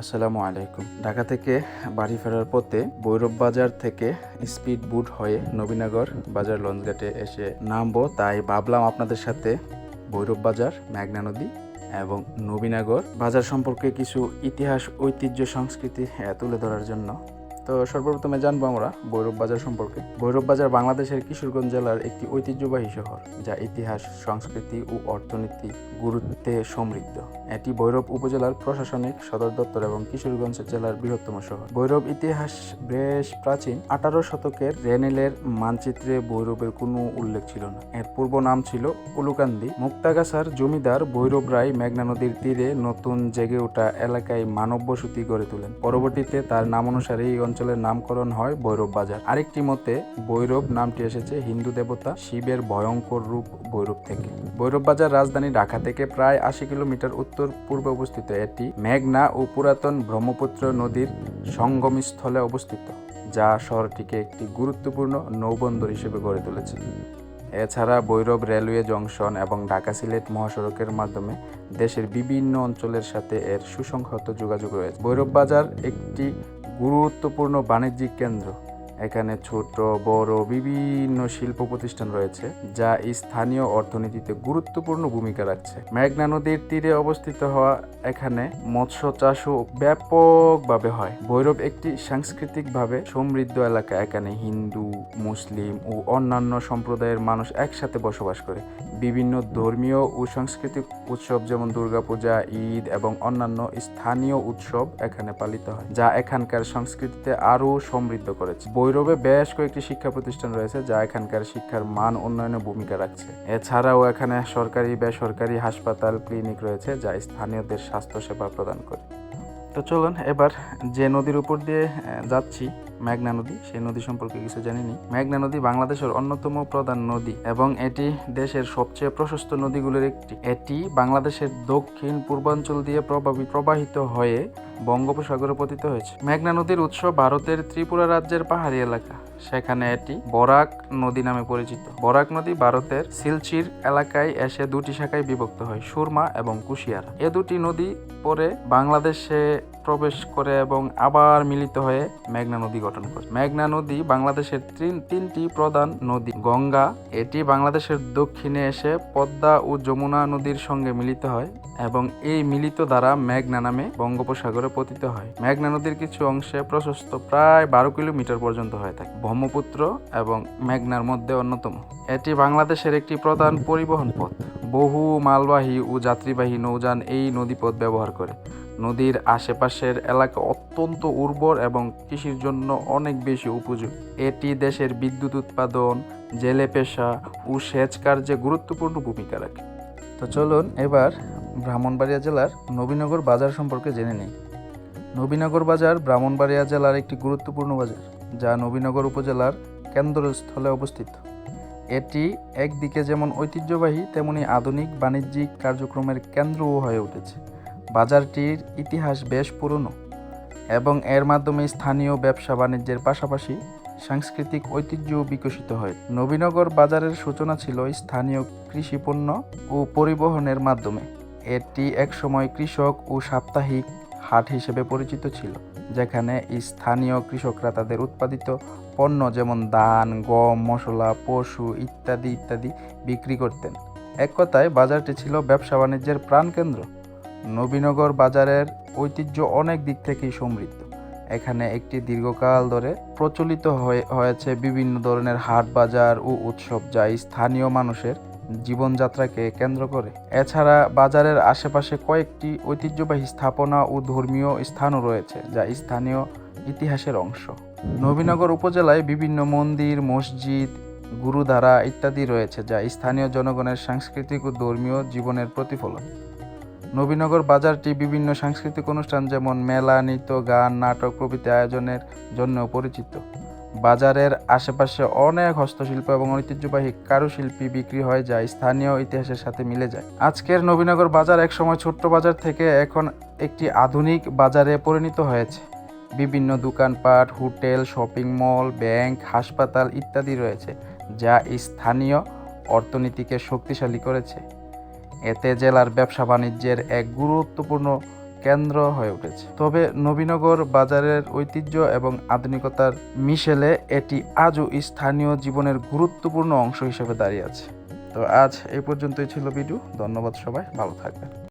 আসসালামু আলাইকুম। ঢাকা থেকে বাড়ি ফেরার পথে বৈরব বাজার থেকে স্পিড বুট হয়ে নবীনগর বাজার লঞ্চঘাটে এসে নামবো। তাই ভাবলাম আপনাদের সাথে ভৈরব বাজার, মেঘনা নদী এবং নবীনগর বাজার সম্পর্কে কিছু ইতিহাস, ঐতিহ্য, সংস্কৃতি তুলে ধরার জন্য তো সর্বপ্রথমে জানব আমরা ভৈরব বাজার সম্পর্কে। ভৈরব বাজার বাংলাদেশের কিশোরগঞ্জ জেলার একটি ঐতিহ্যবাহী শহর, যা ইতিহাস, সংস্কৃতি ও অর্থনীতি গুরুত্বে সমৃদ্ধ। এটি ভৈরব উপজেলার প্রশাসনিক, সদর দপ্তর এবং কিশোরগঞ্জ জেলার বৃহত্তম শহর। ভৈরব ইতিহাস বেশ প্রাচীন। আঠারো শতকের রেনেলের মানচিত্রে ভৈরবের কোনো উল্লেখ ছিল না। এর পূর্ব নাম ছিল উলুকান্দি। মুক্তাগাছার জমিদার ভৈরব রায় মেঘনা নদীর তীরে নতুন জেগে ওঠা এলাকায় মানব বসতি গড়ে তোলেন। পরবর্তীতে তার নাম অনুসারে এই অঞ্চলের নামকরণ হয় ভৈরব বাজার। আরেকটি মতে, ভৈরব নামটি এসেছে হিন্দু দেবতা শিবের ভয়ঙ্কর রূপ ভৈরব থেকে। ভৈরব বাজার রাজধানী ঢাকা থেকে প্রায় আশি কিলোমিটার উত্তর পূর্বে অবস্থিত এটি মেঘনা ও পুরাতন ব্রহ্মপুত্র নদীর সঙ্গমস্থলে অবস্থিত, যা শহরটিকে একটি গুরুত্বপূর্ণ নৌবন্দর হিসেবে গড়ে তুলেছে। এছাড়া বৈরব রেলওয়ে জংশন এবং ঢাকা সিলেট মহাসড়কের মাধ্যমে দেশের বিভিন্ন অঞ্চলের সাথে এর সুসংহত যোগাযোগ রয়েছে। ভৈরব বাজার একটি গুরুত্বপূর্ণ বাণিজ্যিক কেন্দ্র। এখানে ছোট, বড় বিভিন্ন শিল্প প্রতিষ্ঠান রয়েছে যা স্থানীয় অর্থনীতিতে গুরুত্বপূর্ণ ভূমিকা রাখছে। মেঘনা নদীর তীরে অবস্থিত হওয়া এখানে মৎস্য চাষও ব্যাপকভাবে হয়। ভৈরব একটি সাংস্কৃতিকভাবে সমৃদ্ধ এলাকা। এখানে হিন্দু, মুসলিম ও অন্যান্য সম্প্রদায়ের মানুষ একসাথে বসবাস করে। বিভিন্ন ধর্মীয় ও সাংস্কৃতিক উৎসব যেমন দুর্গাপূজা, ঈদ এবং অন্যান্য স্থানীয় উৎসব এখানে পালিত হয়, যা এখানকার সংস্কৃতিতে আরও সমৃদ্ধ করেছে। ভৈরবে বেশ কয়েকটি শিক্ষা প্রতিষ্ঠান রয়েছে যা এখানকার শিক্ষার মান উন্নয়নে ভূমিকা রাখছে। এছাড়াও এখানে সরকারি, বেসরকারি হাসপাতাল, ক্লিনিক রয়েছে যা স্থানীয়দের স্বাস্থ্যসেবা প্রদান করে। তো চলুন, এবার যে নদীর উপর দিয়ে যাচ্ছি মেঘনা নদী, সেই নদী সম্পর্কে কিছু জানিনি মেঘনা নদী বাংলাদেশের অন্যতম প্রধান নদী এবং এটি দেশের সবচেয়ে প্রশস্ত নদীগুলোর একটি। এটি বাংলাদেশের দক্ষিণ, পূর্বাঞ্চল দিয়ে প্রভাবিত প্রবাহিত হয়ে বঙ্গোপসাগরে পতিত হয়েছে। মেঘনা নদীর উৎস ভারতের ত্রিপুরা রাজ্যের পাহাড়ি এলাকা। সেখানে এটি বরাক নদী নামে পরিচিত। বরাক নদী ভারতের সিলচির এলাকায় এসে দুটি শাখায় বিভক্ত হয়, সুরমা এবং কুশিয়ারা। এ দুটি নদী পরে বাংলাদেশে প্রবেশ করে এবং আবার মিলিত হয়ে মেঘনা নদী গঠন করে। মেঘনা নদী বাংলাদেশের তিন তিনটি প্রধান নদী। গঙ্গা, এটি বাংলাদেশের দক্ষিণে এসে পদ্মা ও যমুনা নদীর সঙ্গে মিলিত হয় এবং এই মিলিত দ্বারা মেঘনা নামে বঙ্গোপসাগরে পতিত হয়। মেঘনা নদীর কিছু অংশে প্রশস্ত প্রায় বারো কিলোমিটার পর্যন্ত হয়ে থাকে। ব্রহ্মপুত্র এবং মেঘনার মধ্যে অন্যতম। এটি বাংলাদেশের একটি প্রধান পরিবহন পথ। বহু মালবাহী ও যাত্রীবাহী নৌযান এই নদীপথ ব্যবহার করে। নদীর আশেপাশের এলাকা অত্যন্ত উর্বর এবং কৃষির জন্য অনেক বেশি উপযোগী। এটি দেশের বিদ্যুৎ উৎপাদন, জেলে পেশা ও সেচ কার্যে গুরুত্বপূর্ণ ভূমিকা রাখে। তো চলুন এবার ব্রাহ্মণবাড়িয়া জেলার নবীনগর বাজার সম্পর্কে জেনে নিই। নবীনগর বাজার ব্রাহ্মণবাড়িয়া জেলার একটি গুরুত্বপূর্ণ বাজার, যা নবীনগর উপজেলার কেন্দ্রস্থলে অবস্থিত। এটি একদিকে যেমন ঐতিহ্যবাহী, তেমনি আধুনিক বাণিজ্যিক কার্যক্রমের কেন্দ্রও হয়ে উঠেছে। বাজারটির ইতিহাস বেশ পুরনো এবং এর মাধ্যমে স্থানীয় ব্যবসা বাণিজ্যের পাশাপাশি সাংস্কৃতিক ঐতিহ্য বিকশিত হয়। নবীনগর বাজারের সূচনা ছিল স্থানীয় কৃষিপণ্য ও পরিবহনের মাধ্যমে। এটি একসময় কৃষক ও সাপ্তাহিক হাট হিসেবে পরিচিত ছিল, যেখানে স্থানীয় কৃষকরা তাদের উৎপাদিত পণ্য যেমন ধান, গম, মশলা, পশু ইত্যাদি ইত্যাদি বিক্রি করতেন। এক কথায় বাজারটি ছিল ব্যবসা বাণিজ্যের প্রাণকেন্দ্র। নবীনগর বাজারের ঐতিহ্য অনেক দিক থেকেই সমৃদ্ধ। এখানে একটি দীর্ঘকাল ধরে প্রচলিত হয়ে, হয়েছে বিভিন্ন ধরনের হাট বাজার ও উৎসব যা স্থানীয় মানুষের জীবনযাত্রাকে কেন্দ্র করে। এছাড়া বাজারের আশেপাশে কয়েকটি ঐতিহ্যবাহী স্থাপনা ও ধর্মীয় স্থানও রয়েছে যা স্থানীয় ইতিহাসের অংশ। নবীনগর উপজেলায় বিভিন্ন মন্দির, মসজিদ, গুরুদ্বারা ইত্যাদি রয়েছে যা স্থানীয় জনগণের সাংস্কৃতিক ও ধর্মীয় জীবনের প্রতিফলন। নবীনগর বাজারটি বিভিন্ন সাংস্কৃতিক অনুষ্ঠান যেমন মেলা, নৃত্য, গান, নাটক, প্রভৃতি আয়োজনের জন্য পরিচিত। বাজারের আশেপাশে অনেক হস্তশিল্প এবং ঐতিহ্যবাহী কারুশিল্পী বিক্রি হয় যা স্থানীয় ইতিহাসের সাথে মিলে যায়। আজকের নবীনগর বাজার একসময় ছোট্ট বাজার থেকে এখন একটি আধুনিক বাজারে পরিণত হয়েছে। বিভিন্ন দোকানপাট, হোটেল, শপিং মল, ব্যাংক, হাসপাতাল ইত্যাদি রয়েছে যা স্থানীয় অর্থনীতিকে শক্তিশালী করেছে। এতে জেলার ব্যবসা বাণিজ্যের এক গুরুত্বপূর্ণ কেন্দ্র হয়ে উঠেছে। তবে নবীনগর বাজারের ঐতিহ্য এবং আধুনিকতার মিশেলে এটি আজও স্থানীয় জীবনের গুরুত্বপূর্ণ অংশ হিসেবে দাঁড়িয়ে আছে। তো আজ এই পর্যন্তই ছিল ভিডিও। ধন্যবাদ সবাই। ভালো থাকবেন।